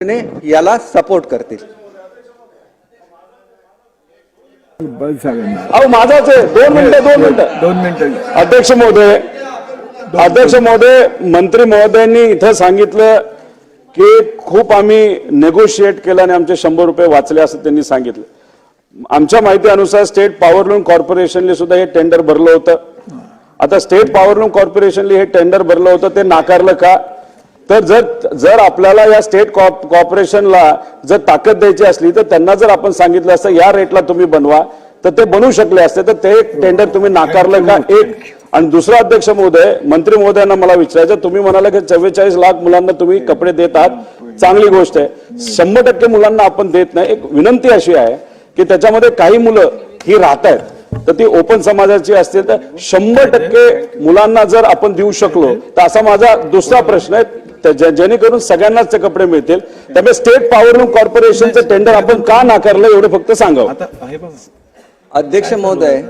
ने याला सपोर्ट करतील. अहो माझाच आहे दोन मिनिटं दोन मिनिटं दोन मिनिटं. अध्यक्ष महोदय अध्यक्ष महोदय मंत्री महोदयांनी इथं सांगितलं की खूप आम्ही नेगोशिएट केलं आणि आमचे शंभर रुपये वाचले असं त्यांनी सांगितलं. आमच्या माहितीनुसार स्टेट पॉवर लूम कॉर्पोरेशनने सुद्धा हे टेंडर भरलं होतं. आता स्टेट पॉवर लूम कॉर्पोरेशनने हे टेंडर भरलं होतं ते नाकारलं का? तर जर जर आपल्याला या स्टेट कॉप- कॉर्पोरेशनला जर ताकद द्यायची असली तर त्यांना जर आपण सांगितलं असतं या रेटला तुम्ही बनवा तर ते बनवू शकले असते तर ते एक टेंडर तुम्ही नाकारलं का? एक. आणि दुसरा अध्यक्ष महोदय मंत्री महोदयांना मला विचारायचं तुम्ही म्हणाला की चव्वेचाळीस लाख मुलांना तुम्ही कपडे देत आहात चांगली गोष्ट आहे. शंभर टक्के मुलांना आपण देत नाही. एक विनंती अशी आहे की त्याच्यामध्ये काही मुलं ही राहत आहेत तर ती ओपन समाजाची असतील तर शंभर टक्के मुलांना जर आपण देऊ शकलो तर असा माझा दुसरा प्रश्न आहे. जेणेकरून सगळ्यांनाच ते कपडे मिळतील. त्यामुळे स्टेट पॉवर लूम कॉर्पोरेशनचं टेंडर आपण का नाकारलं एवढं फक्त सांगावं. अध्यक्ष महोदय